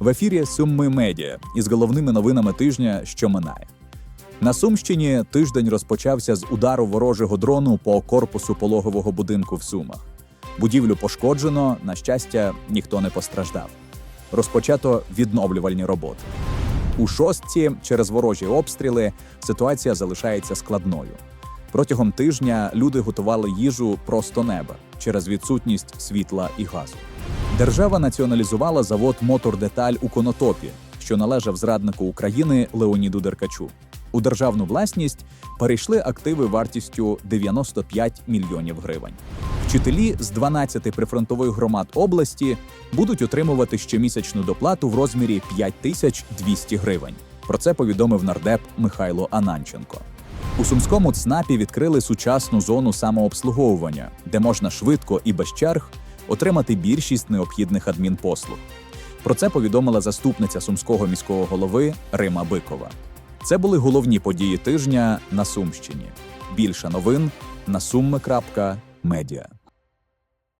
В ефірі Сумми Медіа із головними новинами тижня, що минає. На Сумщині тиждень розпочався з удару ворожого дрону по корпусу пологового будинку в Сумах. Будівлю пошкоджено, на щастя, ніхто не постраждав. Розпочато відновлювальні роботи. У шостці через ворожі обстріли ситуація залишається складною. Протягом тижня люди готували їжу просто неба через відсутність світла і газу. Держава націоналізувала завод Мотор-Деталь у Конотопі, що належав зраднику України Леоніду Деркачу. У державну власність перейшли активи вартістю 95 мільйонів гривень. Вчителі з 12 прифронтових громад області будуть отримувати щомісячну доплату в розмірі 5200 гривень. Про це повідомив нардеп Михайло Ананченко. У сумському ЦНАПі відкрили сучасну зону самообслуговування, де можна швидко і без черг отримати більшість необхідних адмінпослуг. Про це повідомила заступниця сумського міського голови Рима Бикова. Це були головні події тижня на Сумщині. Більше новин на summe.media.